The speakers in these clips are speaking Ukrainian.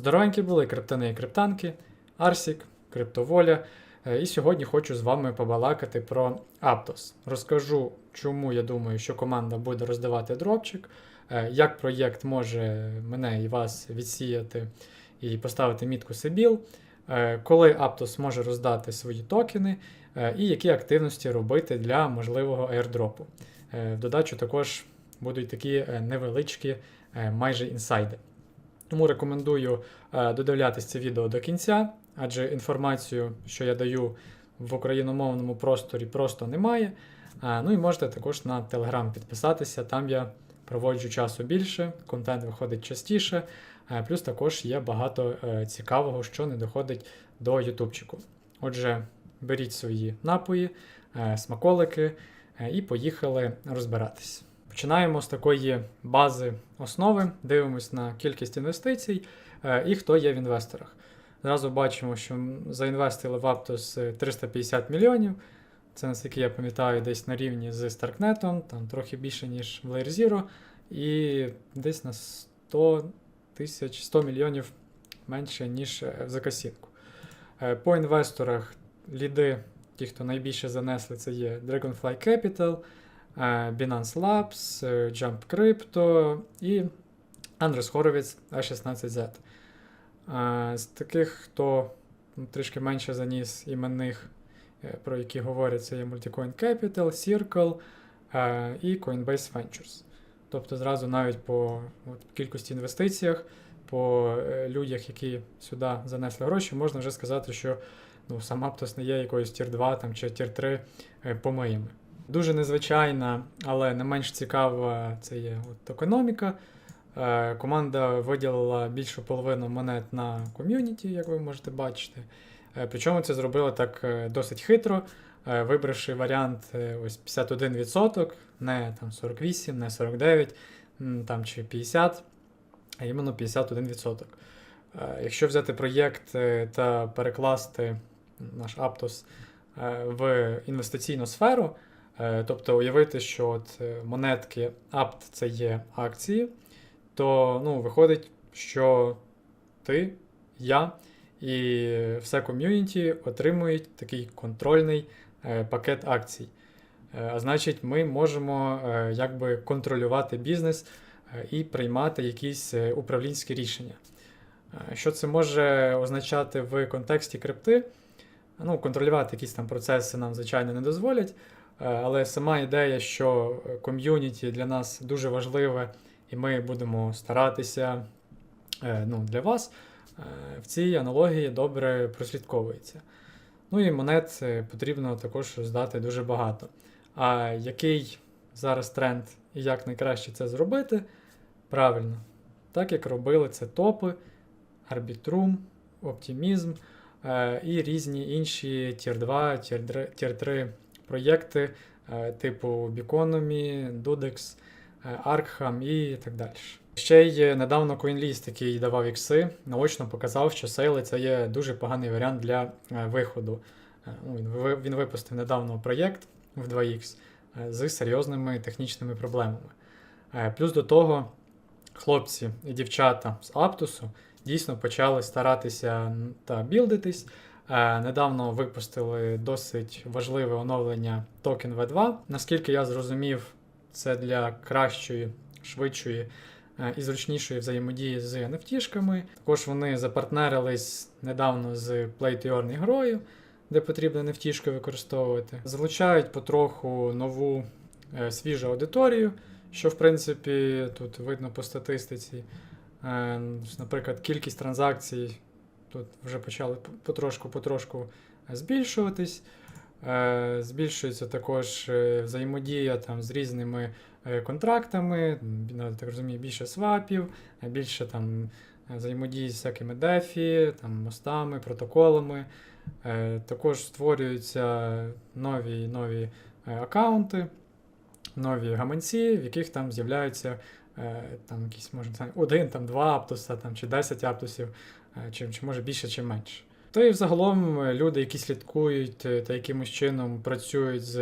Здоровенькі були криптани і криптанки, Арсік, Криптоволя. Е, І сьогодні хочу з вами побалакати про Aptos. Розкажу, чому я думаю, що команда буде роздавати дропчик, е, як проєкт може мене і вас відсіяти і поставити мітку Сибіл, е, коли Aptos може роздати свої токени, і які активності робити для можливого. Е, В додачу також будуть такі невеличкі майже інсайди. Тому рекомендую е, додивлятися це відео до кінця, адже інформацію, що я даю в україномовному просторі, просто немає. Ну і можете також на Telegram підписатися, там я проводжу часу більше, контент виходить частіше, е, плюс також є багато е, цікавого, що не доходить до ютубчику. Отже, беріть свої напої, е, смаколики е, і поїхали розбиратись. Починаємо з такої бази основи, дивимось на кількість інвестицій е, і хто є в інвесторах. Зразу бачимо, що заінвестили в е, 350 мільйонів. Це, наскільки я пам'ятаю, десь на рівні з Starknet, там трохи більше, ніж в Layer Zero, і десь на 100 тисяч 100 мільйонів менше, ніж е, в закасінку. Е, По інвесторах ліди, ті, хто найбільше занесли, це є Dragonfly Capital, е, Binance Labs, е, Jump Crypto і Андрес Хоровіц A16Z. Е, З таких, хто трішки менше заніс іменних, е, про які говорять, це є Multicoin Capital, Circle е, і Coinbase Ventures. Тобто зразу навіть по от, кількості інвестиціях, по е, людях, які сюди занесли гроші, можна вже сказати, що ну, сам Aptos не є якоюсь тір 2 там, чи тір 3 е, помиями. Дуже незвичайна, але не менш цікава це є от економіка. Е, Команда виділила більшу половину монет на ком'юніті, як ви можете бачити. Е, Причому це зробили так е, досить хитро, вибравши варіант ось 51%, не там 48, не 49 там, чи 50, а іменно 51%. Е, Якщо взяти проєкт та перекласти наш е, в інвестиційну сферу, тобто уявити, що от е, монетки APT це є акції, то ну, виходить, що ти, я і все ком'юніті отримують такий контрольний е, пакет акцій. Е, А значить, ми можемо е, якби контролювати бізнес е, і приймати якісь е, управлінські рішення. Е, Що це може означати в контексті крипти? Ну, контролювати якісь там процеси нам, звичайно, не дозволять. Е, Але сама ідея, що е, ком'юніті для нас дуже важливе, і ми будемо старатися е, ну, для вас, в цій аналогії добре прослідковується. Ну і монет потрібно також здати дуже багато. А який зараз тренд і як найкраще це зробити? Правильно, так як робили це топи, Optimism е, і різні інші Tier 2, Tier 3 проєкти е, типу Biconomy, Dudex, е, Arkham і так далі. Ще й недавно CoinList, який давав ікси, наочно показав, що сейли це є дуже поганий варіант для е, виходу. Е, ну, Він, випустив недавно проєкт в 2X е, з серйозними технічними проблемами. Плюс до того, хлопці і дівчата з Аптусу дійсно почали старатися та білдитись. Е, Недавно випустили досить важливе оновлення токен V2. Наскільки я зрозумів, це для кращої, швидшої е, і зручнішої взаємодії з NFT-шками. Також вони запартнерились недавно з Play to Earn грою, де потрібно NFT-шки використовувати. Залучають потроху нову е, свіжу аудиторію, що в принципі тут видно по статистиці. Наприклад, кількість транзакцій тут вже почали потрошку-потрошку збільшуватись. Е, Збільшується також е, взаємодія там, з різними е, контрактами, так розумію, більше свапів, е, більше там е, взаємодії з всякими дефі, там, мостами, протоколами. Е, Також створюються нові нові е, аккаунти, нові гаманці, в яких там з'являються е, там якісь, може, один, там, два аптуса, там, чи 10 аптусів, е, чи, чи може більше, чи менше. То і взагалом е, люди, які слідкують е, та якимось чином працюють з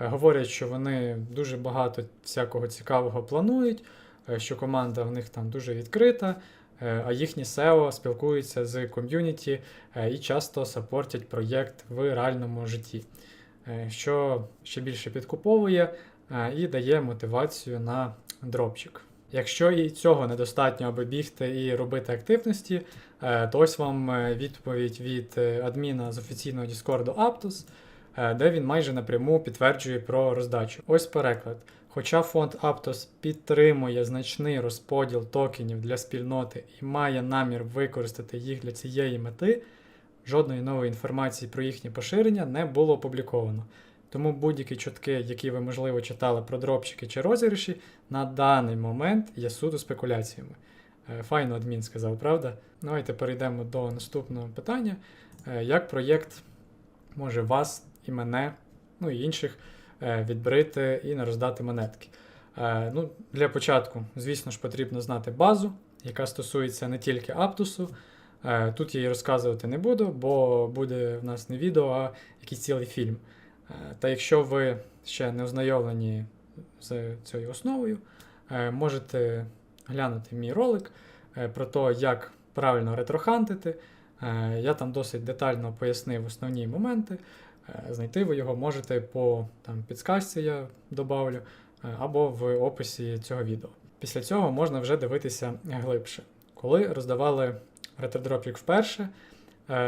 е, говорять, що вони дуже багато всякого цікавого планують, е, що команда в них там дуже відкрита, е, а їхні SEO спілкуються з ком'юніті е, і часто сапортять проєкт в реальному житті, е, що ще більше підкуповує е, і дає мотивацію на дропчик. Якщо і цього недостатньо, аби бігти і робити активності, е, то ось вам е, відповідь від е, адміна з офіційного Діскорду Aptos, е, де він майже напряму підтверджує про роздачу. Ось переклад. Хоча фонд Aptos підтримує значний розподіл токенів для спільноти і має намір використати їх для цієї мети, жодної нової інформації про їхнє поширення не було опубліковано. Тому будь-які чутки, які ви, можливо, читали про дропчики чи розіграші, на даний момент є суто спекуляціями. Е, Файно адмін сказав, правда? Давайте перейдемо до наступного питання. Е, Як проєкт може вас і мене, ну і інших е, відбрити і не роздати монетки? Ну, для початку, звісно ж, потрібно знати базу, яка стосується не тільки Аптусу. Тут я її розказувати не буду, бо буде в нас не відео, а якийсь цілий фільм. Е, Та якщо ви ще не ознайомлені з цією основою, е, можете глянути мій ролик е, про те, як правильно ретрохантити. Я там досить детально пояснив основні моменти. Знайти ви його можете по там, підсказці, я добавлю, або в описі цього відео. Після цього можна вже дивитися глибше. Коли роздавали ретrodropік вперше,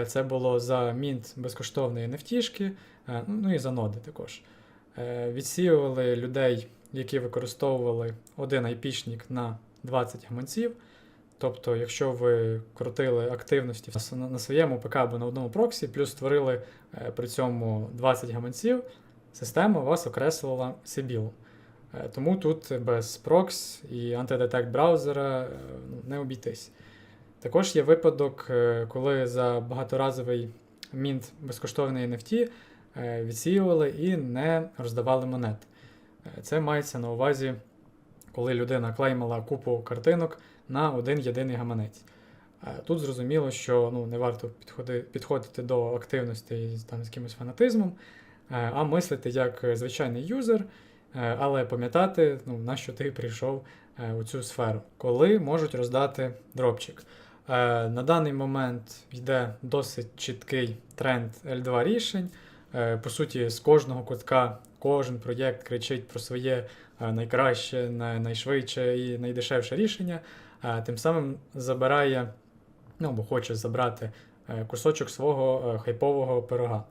це було за мінт безкоштовної нефтішки, е, ну і за ноди також. Е, Відсіювали людей, які використовували один айпішник на 20 гаманців. Тобто, якщо ви крутили активності на своєму ПК або на одному проксі, плюс створили е, при цьому 20 гаманців, система вас окреслила Сибілом. Е, Тому тут без прокс і антидетект браузера е, ну, не обійтись. Також є випадок, е, коли за багаторазовий мінт безкоштовної NFT е, відсіювали і не роздавали монет. Е, Це мається на увазі, коли людина клеймила купу картинок на один єдиний гаманець. Тут зрозуміло, що ну, не варто підходи, підходити до активності там, з якимось фанатизмом, а мислити як звичайний юзер, але пам'ятати, ну, на що ти прийшов у цю сферу, коли можуть роздати дропчик. Е, На даний момент йде досить чіткий тренд L2 рішень. Е, По суті, з кожного кутка кожен проєкт кричить про своє е, найкраще, найшвидше і найдешевше рішення, тим самим забирає, ну або хоче забрати кусочок свого хайпового пирога.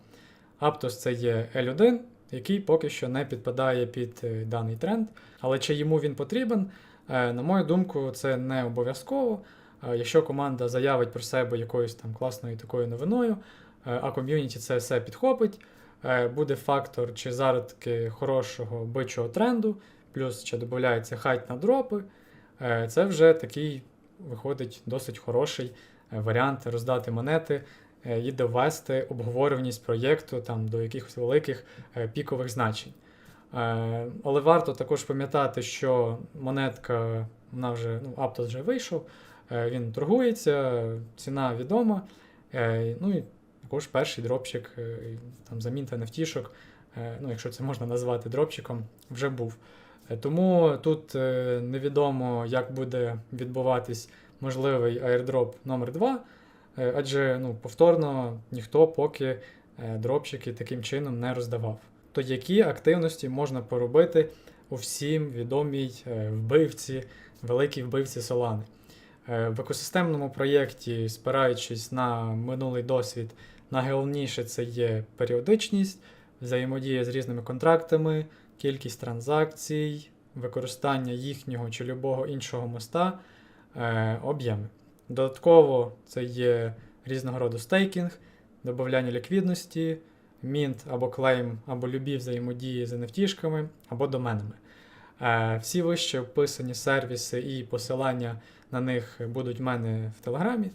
Aptos це є L1, який поки що не підпадає під даний тренд, але чи йому він потрібен, на мою думку, це не обов'язково. Якщо команда заявить про себе якоюсь там класною такою новиною, е, а ком'юніті це все підхопить, е, буде фактор чи зародки хорошого бичого тренду, плюс ще додається хайт на дропи, е, це вже такий виходить досить хороший варіант роздати монети і довести обговорюваність проєкту там, до якихось великих пікових значень. Але варто також пам'ятати, що монетка, вона вже, ну, Aptos вже вийшов, він торгується, ціна відома. е, Ну і також перший дропчик, е, там нефтішок, е, ну, якщо це можна назвати дропчиком, вже був. Е, Тому тут е, невідомо, як буде відбуватись можливий airdrop номер 2 е, адже ну, повторно ніхто поки е, дропчики таким чином не роздавав. То які активності можна поробити у всім відомій е, вбивці, великій вбивці Solana? Е, В екосистемному проєкті, спираючись на минулий досвід, найголовніше це є періодичність, взаємодія з різними контрактами, кількість транзакцій, використання їхнього чи любого іншого моста, е, об'єми. Додатково це є різного роду стейкінг, додавання ліквідності, мінт або клейм, або любі взаємодії з NFT-шками, або доменами. Е, Всі вище описані сервіси і посилання на них будуть в мене в Телеграмі.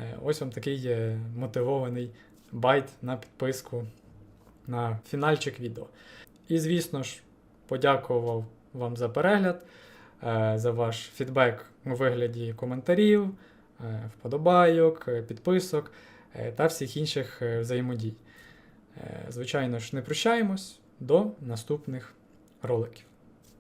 Е, Ось вам такий мотивований байт на підписку на фінальчик відео. І, звісно ж, подякував вам за перегляд, е, за ваш фідбек у вигляді коментарів, е, вподобайок, е, підписок е, та всіх інших е, взаємодій. Е, Звичайно ж, не прощаємось до наступних роликів.